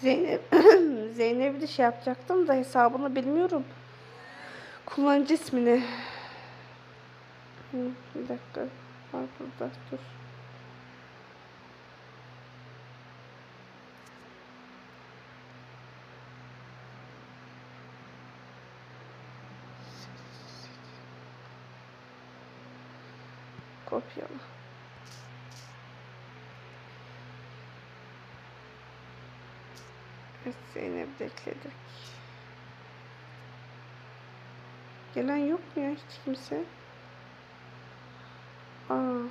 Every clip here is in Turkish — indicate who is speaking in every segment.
Speaker 1: Zeynep Zeynep'i de şey yapacaktım da hesabını bilmiyorum. Kullanıcı ismini. Bir dakika. Var burada. Dur. Kopyala. Evet Zeynep'i de ekledik. Gelen yok mu ya hiç kimse? Aa.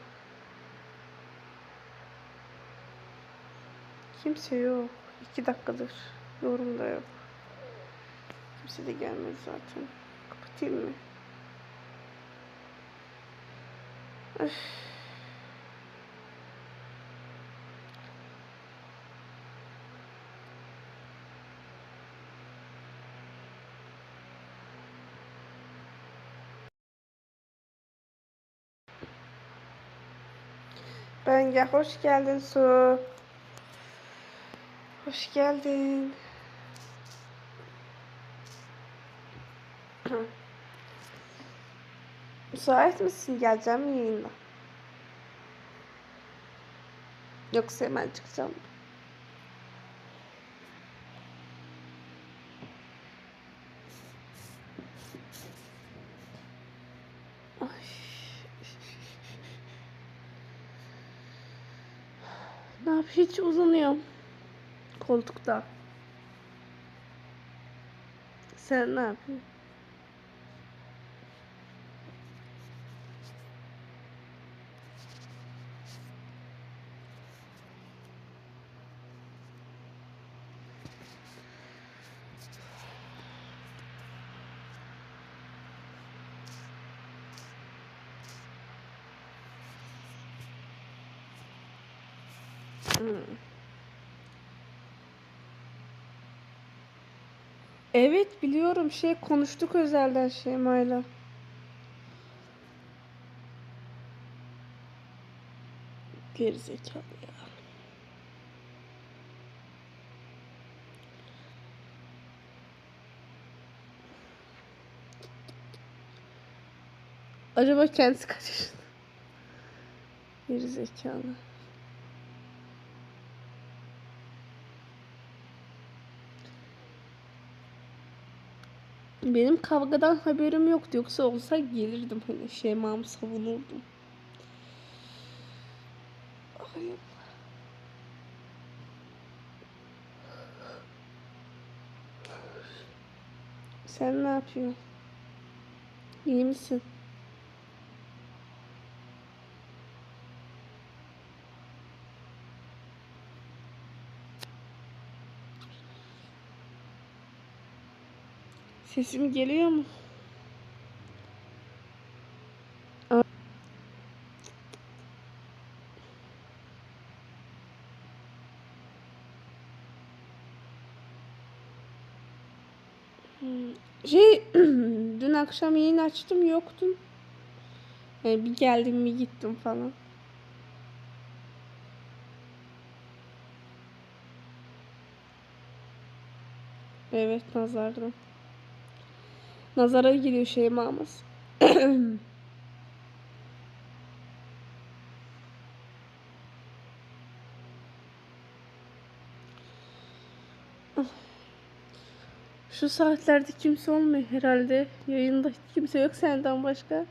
Speaker 1: Kimse yok. İki dakikadır. Yorum da yok. Kimse de gelmedi zaten. Kapatayım mı? Öf. Bence hoş geldin Su. Hoş geldin. Müsait misin? Geleceğim mi yayına? Yoksa hemen çıkacağım. Ay. Yap? Hiç uzanıyorum. Koltukta. Sen ne yapıyorsun? Evet biliyorum şey konuştuk özelden Şeyma'yla. Gerizekalı ya. Acaba kendisi kaç yaşında? Gerizekalı. Benim kavgadan haberim yoktu. Yoksa olsa gelirdim hani Şeyma'mı savunurdum. Ay. Sen ne yapıyorsun? İyi misin? Sesim geliyor mu? Hmm, Şey dün akşam yayın açtım yoktun. Yani bir geldim bir gittim falan. Evet nazardan. Nazara giriyor Şeyma'mız. Şu saatlerde kimse olmuyor herhalde. Yayında kimse yok senden başka.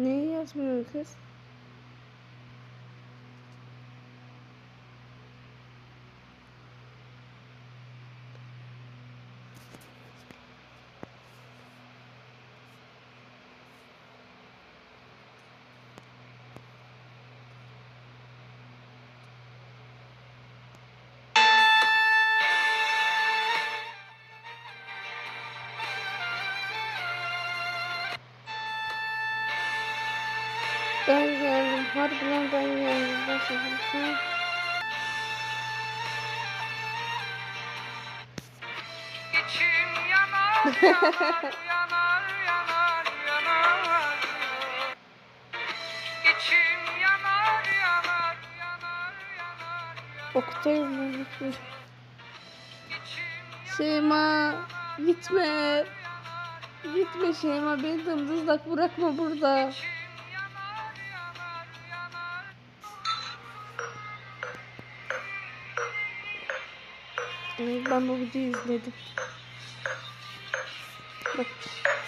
Speaker 1: Neyi yazmıyorsun kız? Harbiden ben yanımda şaşırdım.
Speaker 2: İçim yanar, yanar, yanar, yanar, yanar. İçim yanar, yanar, yanar, yanar,
Speaker 1: ben.
Speaker 2: İçim
Speaker 1: Şeyma gitme. Gitme Şeyma beni dımdızlak bırakma burada.
Speaker 2: yanar,
Speaker 1: ben bu videoyu izledim. Bak. Bak.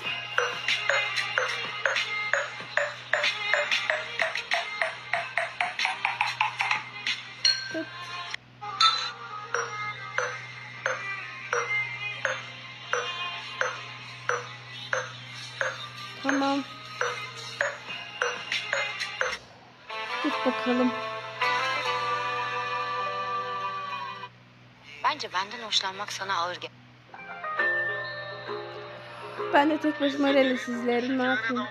Speaker 3: Bence benden hoşlanmak sana ağır gel.
Speaker 1: Ben de tek başıma relis izlerim ne yapayım.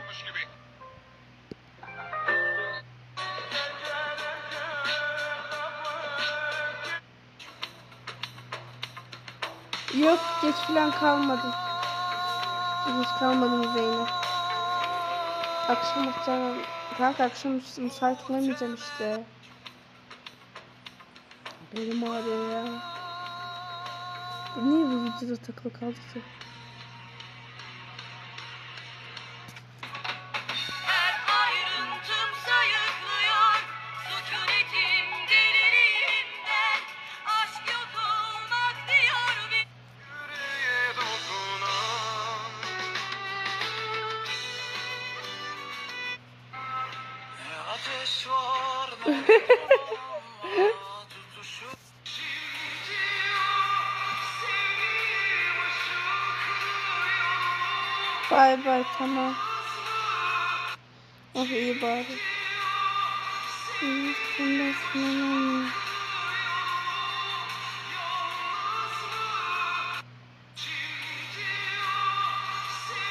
Speaker 1: Yok geç falan kalmadım. Geç kalmadım Zeynep. Akşam akşam kanka akşam müsait olamayacağım işte. Belim ağrıyor ya. Niye bu videoda takılı kaldı Bay bay tamam. Oh iyi bari. İyi, bundan sonra?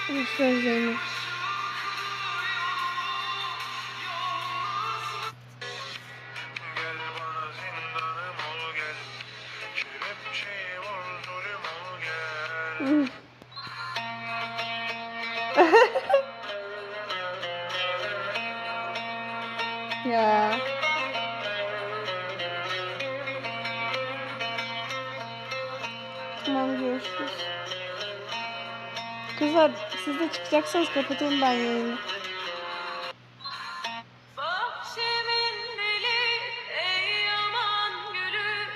Speaker 1: Boş ver Zeynep. Çıkacaksanız kapatayım ben yayını.
Speaker 2: Bahçemin deli ey yaman gülü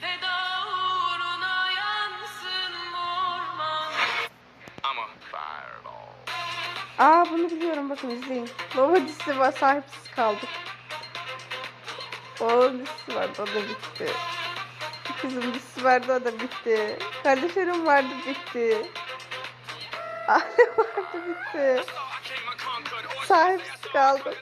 Speaker 2: Feda uğruna yansın orman
Speaker 4: Ama fireball
Speaker 1: Aa bunu biliyorum bakın izleyin. Baba dizisi var sahipsiz kaldık. Oğlum dizisi vardı o da bitti. Kızım dizisi vardı o da bitti. Kardeşlerim vardı bitti. Aile vardı bitti. Sahipsiz
Speaker 4: fireball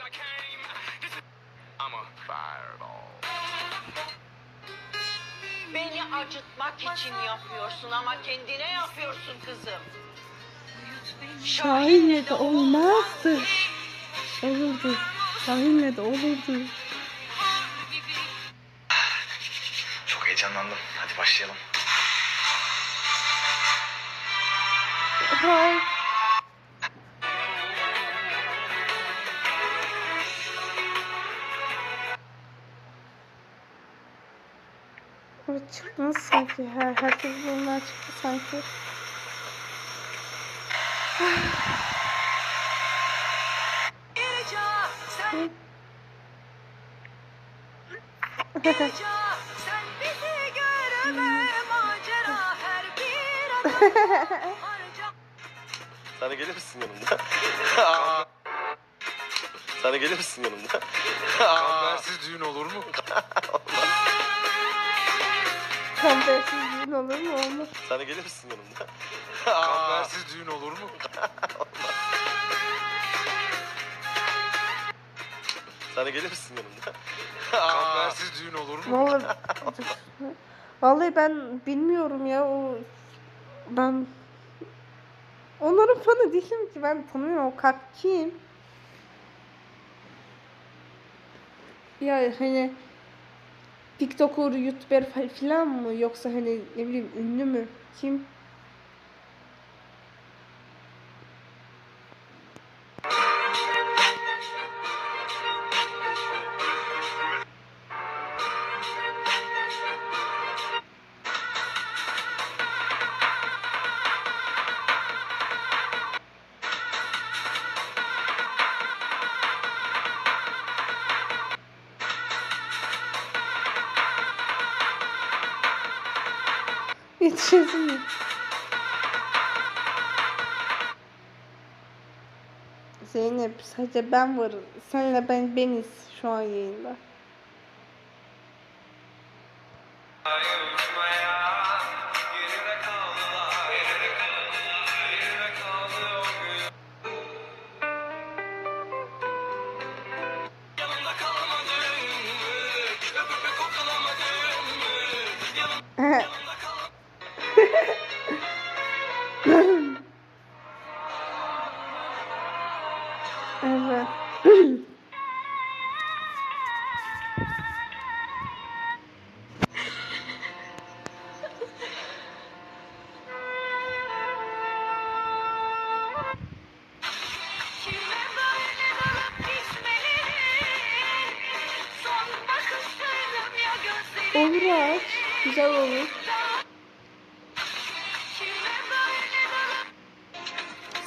Speaker 3: Beni acıtmak için yapıyorsun ama kendine yapıyorsun kızım.
Speaker 1: Şahin'le de olmazdı. Olurdu. Şahin'le de olurdu.
Speaker 4: Çok heyecanlandım hadi başlayalım
Speaker 1: Hay. Evet çıkmaz sanki. Her, herkes bunlar çıktı sanki.
Speaker 2: Sen bizi görme Macera her bir adım
Speaker 5: Sana gelir misin yanımda? Sana gelir misin yanımda?
Speaker 4: Kambersiz düğün olur mu?
Speaker 1: Kambersiz düğün olur mu? Olmaz.
Speaker 5: Sana gelir misin yanımda?
Speaker 4: Kambersiz düğün olur mu?
Speaker 5: Sana gelir misin yanımda?
Speaker 4: Kambersiz düğün olur mu?
Speaker 1: Vallahi, vallahi ben bilmiyorum ya o ben onların fanı değilim ki ben tanımıyorum o kart kim? Ya hani TikToker, YouTuber fa- falan mı yoksa hani ne bileyim ünlü mü? Kim? Yetişesin? Zeynep sadece ben varım. Senle ben beniz şu an yayında.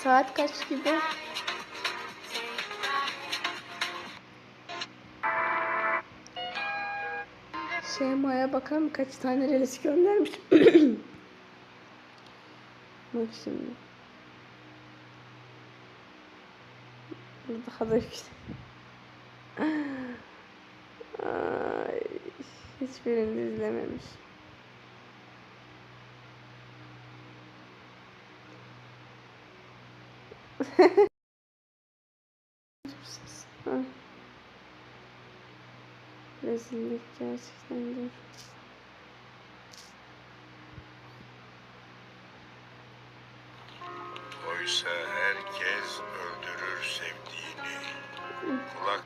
Speaker 1: Saat kaç gibi? Şeyma'ya bakalım kaç tane relis göndermiş. Bak şimdi. Daha da yüksek. Hiçbirini izlememiş. Rezillik gerçekten de.
Speaker 6: Oysa herkes öldürür sevdiğini. Kulak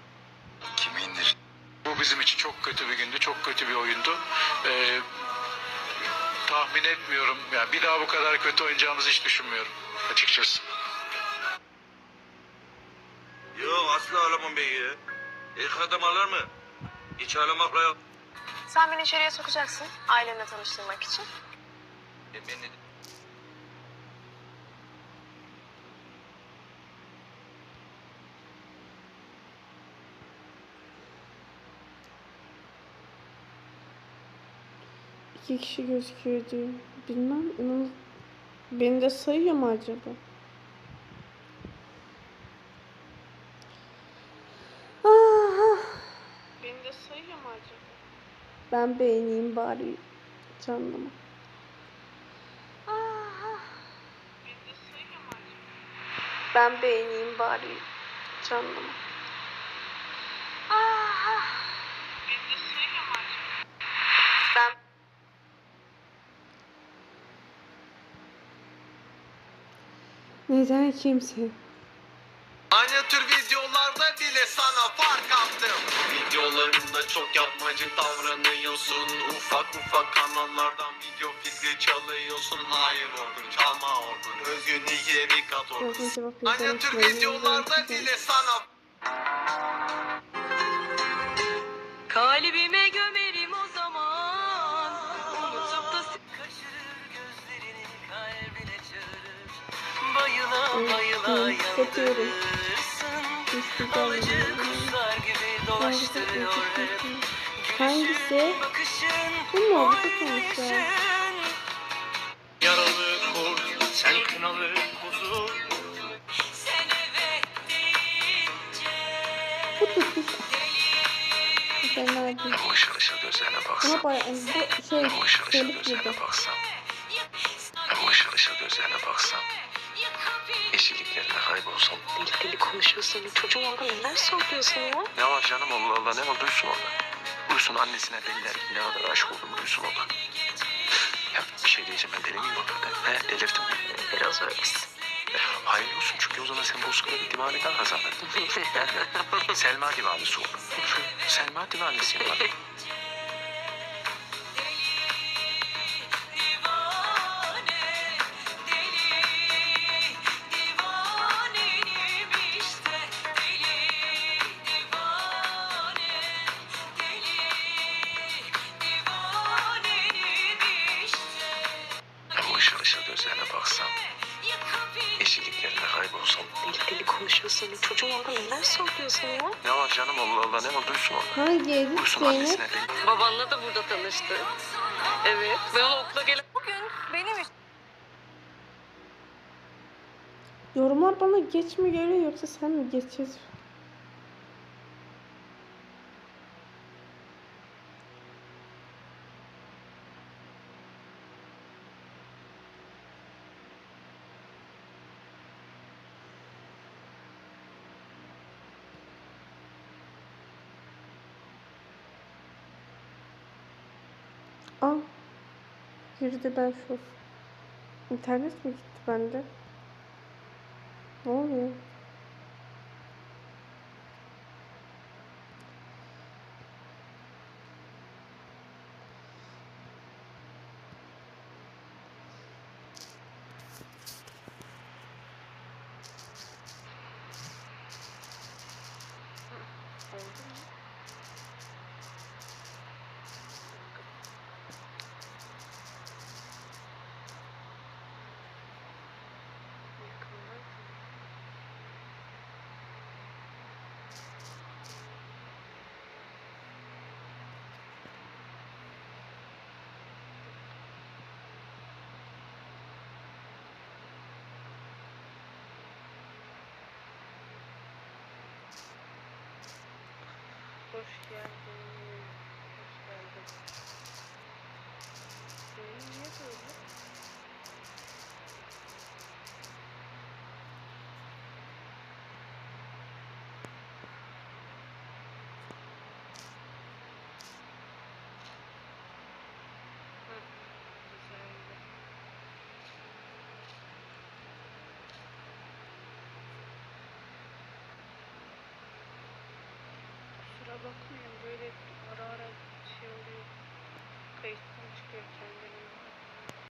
Speaker 6: kimindir?
Speaker 7: Bu bizim için çok kötü bir gündü, çok kötü bir oyundu. Ee, tahmin etmiyorum. Yani bir daha bu kadar kötü oynayacağımızı hiç düşünmüyorum açıkçası.
Speaker 8: Yok asla alamam beyi ya. İlk adam alır mı? Hiç ağlamakla yok.
Speaker 9: Sen beni içeriye sokacaksın ailemle tanıştırmak için.
Speaker 8: E, beni...
Speaker 1: İki kişi gözüküyor diyor. Bilmem. Beni de sayıyor mu acaba? Ah. Beni de sayıyor mu acaba? Ben beğeneyim bari canlıma. Ben beğeneyim bari canlıma. Ben Neden kimse?
Speaker 5: Çok yapmacık davranıyorsun. Ufak ufak kanallardan video fikri çalıyorsun. Hayır Orkun çalma Orkun. Özgün geri kat Orkun.
Speaker 1: Yorgun cevap
Speaker 5: Aynı tür
Speaker 1: yazarım.
Speaker 5: videolarda bile sana
Speaker 2: Kalbime gömerim o zaman Unutup da kaçırır gözlerini kalbine çağırır Bayıla bayıla
Speaker 1: Hissettiyorum.
Speaker 2: Alıcı dolaştırıyor
Speaker 1: Hangisi? Bu mu? Bu sonuçta.
Speaker 5: yaralı kurt. Sen kınalı kuzu.
Speaker 2: Sen evet deyince
Speaker 1: Fena değil.
Speaker 4: Hem ışıl ışıl gözlerine baksam.
Speaker 1: Ama bayağı bu şey
Speaker 4: Hem ışıl ışıl
Speaker 1: telif yedi.
Speaker 4: gözlerine baksam.
Speaker 9: Konuşuyorsun. Çocuğun orada neler söylüyorsun ya?
Speaker 4: Ne var canım Allah Allah ne var duysun orada. Duysun annesine deliler gibi ne kadar aşık olduğumu duysun orada. Ya bir şey diyeceğim ben deli miyim orada? He delirdim mi?
Speaker 9: Biraz öylesin.
Speaker 4: Hayırlı olsun çünkü o zaman sen Bozkır'a bir divane daha kazandın. Selma divanesi oldu. Selma divanesi yapalım.
Speaker 9: Orada neler söylüyorsun ya?
Speaker 4: Ne var canım Allah Allah ne var duysun onu.
Speaker 1: Hangi evi
Speaker 4: Duysun
Speaker 1: Zeynep?
Speaker 4: annesine.
Speaker 9: Babanla da burada tanıştı. Evet. Ben okula gelen... Bugün benim
Speaker 1: Yorumlar bana geç mi geliyor yoksa sen mi geçiyorsun? Aa, girdi ben şu. İnternet mi gitti bende? Ne oluyor?
Speaker 9: Hoş geldin. Hoş geldin. Senin niye böyle? Bakmayın böyle ara ara şey oluyor. Kayıttan çıkıyor kendini.